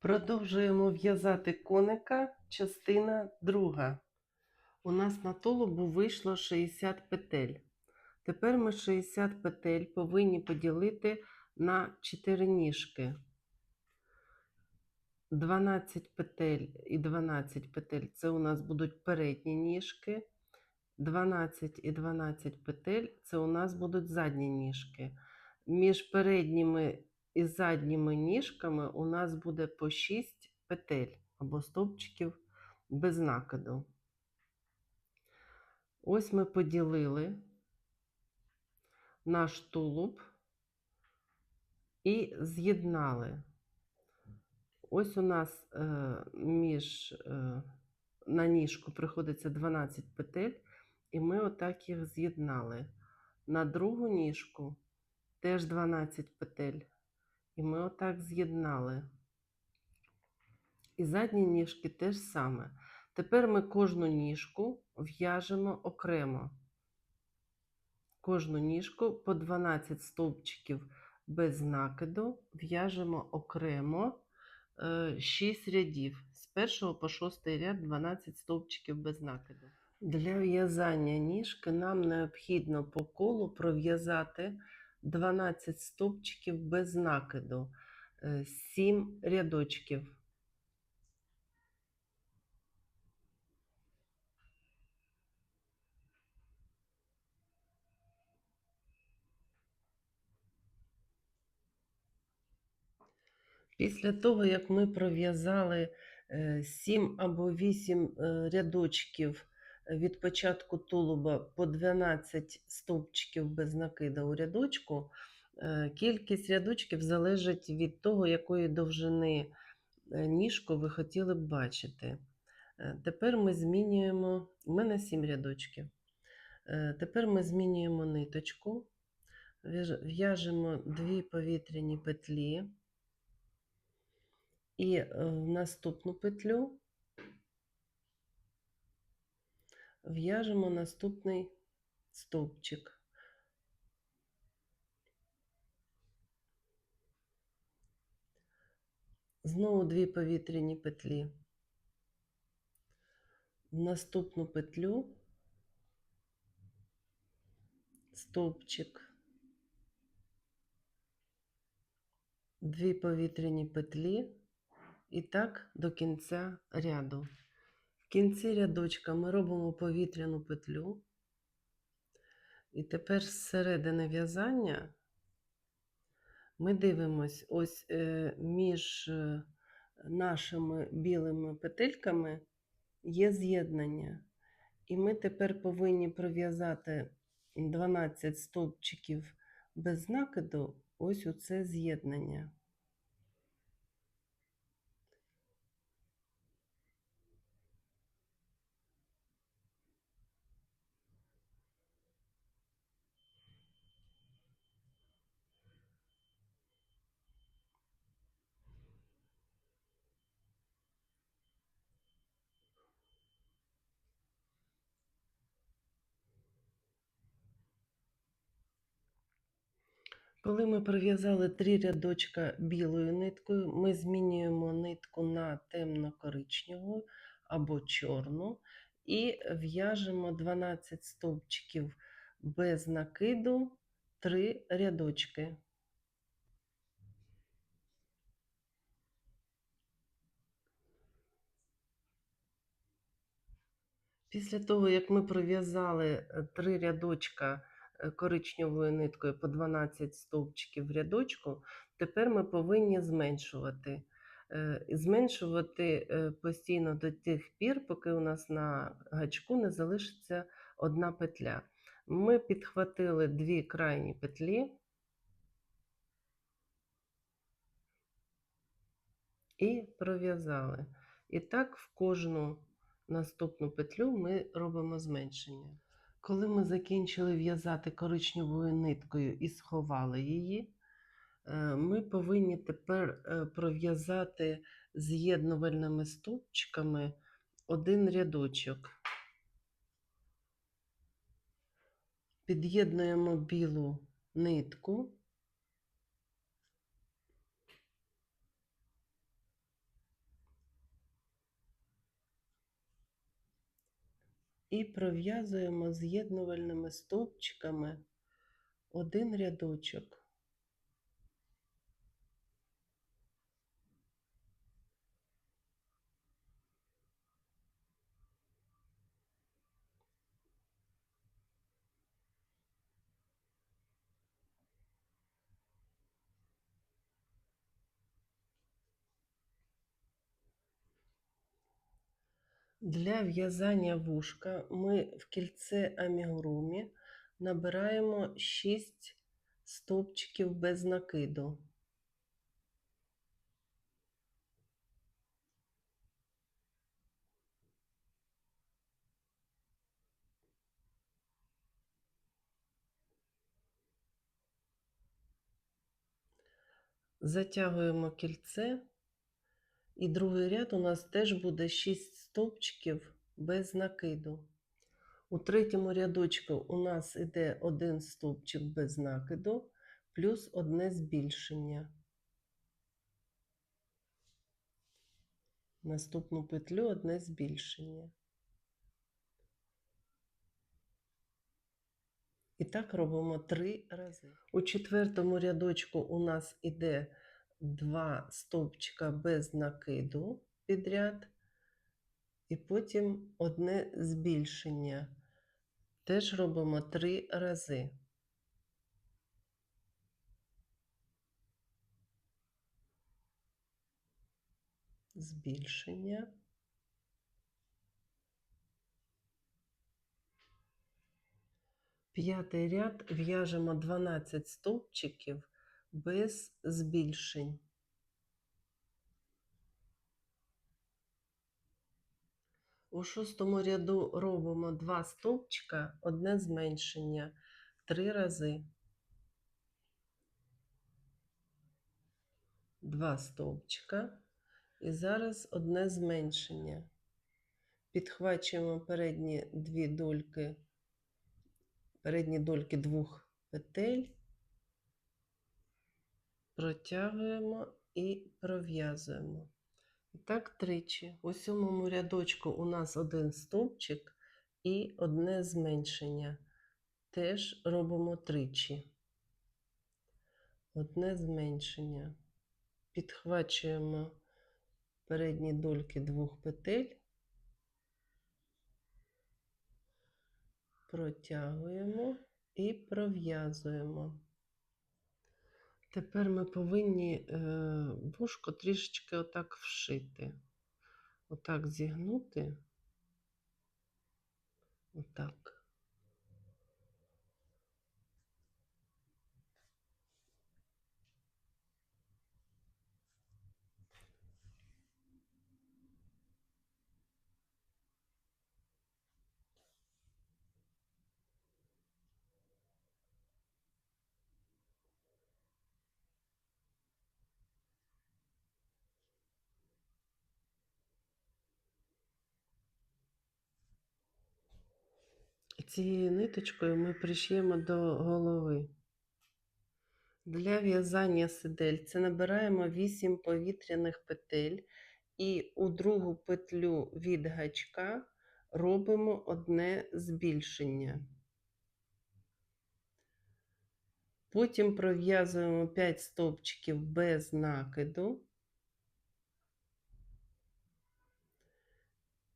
Продовжуємо в'язати коника, частина друга. У нас на тулубу вийшло 60 петель. Тепер ми 60 петель повинні поділити на 4 ніжки. 12 петель і 12 петель це у нас будуть передні ніжки. 12 і 12 петель це у нас будуть задні ніжки. Між передніми і задніми ніжками у нас буде по 6 петель або стовпчиків без накиду. Ось ми поділили наш тулуб і з'єднали. Ось у нас е, між е, на ніжку приходиться 12 петель, і ми отак їх з'єднали. На другу ніжку теж 12 петель. І ми отак з'єднали. І задні ніжки теж саме. Тепер ми кожну ніжку в'яжемо окремо. Кожну ніжку по 12 стовпчиків без накиду в'яжемо окремо 6 рядів. З 1 по 6 ряд 12 стовпчиків без накиду. Для в'язання ніжки нам необхідно по колу пров'язати 12 стовпчиків без накиду, 7 рядочків. Після того, як ми пров'язали 7 або 8 рядочків від початку тулуба по 12 стовпчиків без накида у рядочку, е, кількість рядочків залежить від того, якої довжини е, ніжку ви хотіли б бачити. Е, Тепер ми змінюємо, у мене 7 рядочків. Тепер ми змінюємо ниточку, в'яжемо дві повітряні петлі. І в наступну петлю в'яжемо наступний стовпчик. Знову дві повітряні петлі. В наступну петлю стовпчик. Дві повітряні петлі. І так до кінця ряду. Кінці рядочка ми робимо повітряну петлю. І тепер з середини в'язання ми дивимось ось е, між е, нашими білими петельками є з'єднання. І ми тепер повинні пров'язати 12 стовпчиків без накиду ось у це з'єднання. Коли ми пров'язали три рядочка білою ниткою, ми змінюємо нитку на темно-коричневу або чорну і в'яжемо 12 стовпчиків без накиду, 3 рядочки. Після того, як ми пров'язали 3 рядочка е, коричневою ниткою по 12 стовпчиків в рядочку, тепер ми повинні зменшувати. Е, Зменшувати е, постійно до тих пір, поки у нас на гачку не залишиться одна петля. Ми підхватили дві крайні петлі і пров'язали. І так в кожну наступну петлю ми робимо зменшення. Коли ми закінчили в'язати коричневою ниткою і сховали її, е, ми повинні тепер е, пров'язати з'єднувальними стовпчиками один рядочок. Під'єднуємо білу нитку. І пров'язуємо з'єднувальними стовпчиками один рядочок. Для в'язання вушка ми в кільце амігурумі набираємо 6 стовпчиків без накиду. Затягуємо кільце, і другий ряд у нас теж буде 6 стовпчиків без накиду. У третьому рядочку у нас іде один стовпчик без накиду, плюс одне збільшення. Наступну петлю одне збільшення. І так робимо три рази. У четвертому рядочку у нас іде два стовпчика без накиду підряд, і потім одне збільшення. Теж робимо три рази. Збільшення. П'ятий ряд в'яжемо 12 стовпчиків без збільшень. У шостому ряду робимо 2 стовпчика, одне зменшення, 3 рази. 2 стовпчика. І зараз одне зменшення. Підхвачуємо передні дві дольки передні дольки двох петель, протягуємо і пров'язуємо. І так тричі. У сьомому рядочку у нас один стовпчик і одне зменшення. Теж робимо тричі. Одне зменшення. Підхвачуємо передні дольки двох петель. протягуємо і пров'язуємо. Тепер ми повинні е, вушко трішечки отак вшити. Отак зігнути. Отак. Цією ниточкою ми приш'ємо до голови. Для в'язання сидельця набираємо 8 повітряних петель і у другу петлю від гачка робимо одне збільшення. Потім пров'язуємо 5 стовпчиків без накиду.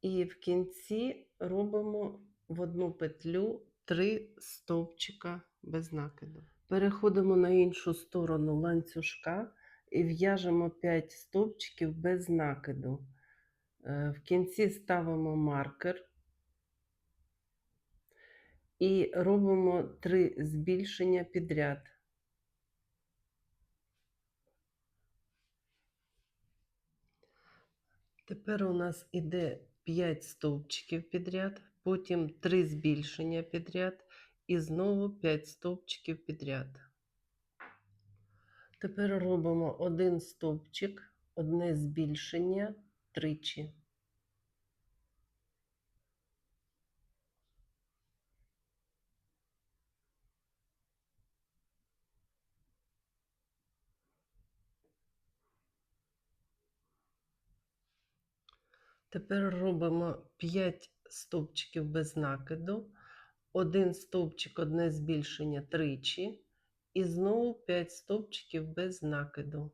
І в кінці робимо в одну петлю 3 стовпчика без накиду. Переходимо на іншу сторону ланцюжка і в'яжемо 5 стовпчиків без накиду. Е, В кінці ставимо маркер і робимо 3 збільшення підряд. Тепер у нас іде 5 стовпчиків підряд, потім 3 збільшення підряд і знову 5 стовпчиків підряд. Тепер робимо один стовпчик, одне збільшення тричі. Тепер робимо 5 стовпчиків без накиду, один стовпчик, одне збільшення тричі, і знову 5 стовпчиків без накиду.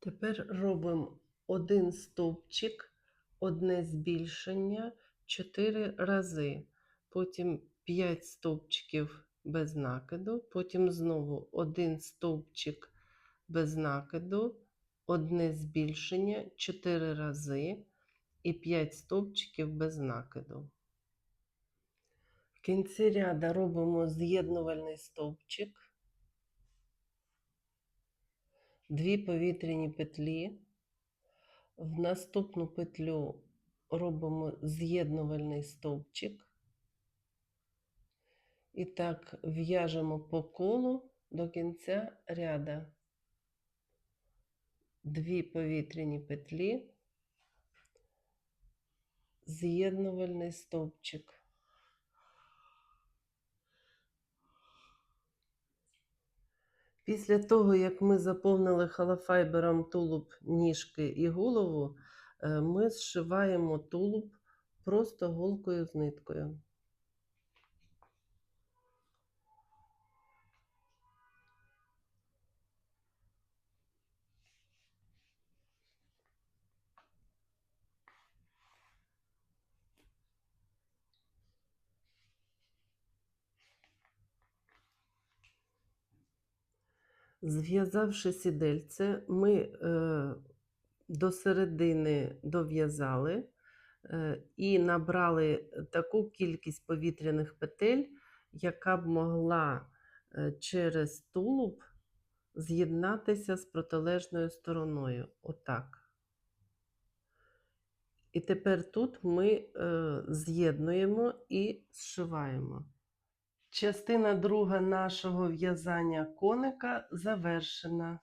Тепер робимо один стовпчик, одне збільшення 4 рази. Потім 5 стовпчиків без накиду, потім знову один стовпчик без накиду, одне збільшення 4 рази і 5 стовпчиків без накиду. В кінці ряда робимо з'єднувальний стовпчик, дві повітряні петлі. В наступну петлю робимо з'єднувальний стовпчик. І так в'яжемо по колу до кінця ряда. Дві повітряні петлі, з'єднувальний стовпчик. Після того, як ми заповнили халафайбером тулуб, ніжки і голову, е, ми зшиваємо тулуб просто голкою з ниткою. Зв'язавши сідельце, ми е, до середини дов'язали е, і набрали таку кількість повітряних петель, яка б могла е, через тулуб з'єднатися з протилежною стороною. Отак. І тепер тут ми е, з'єднуємо і зшиваємо. Частина друга нашого в'язання коника завершена.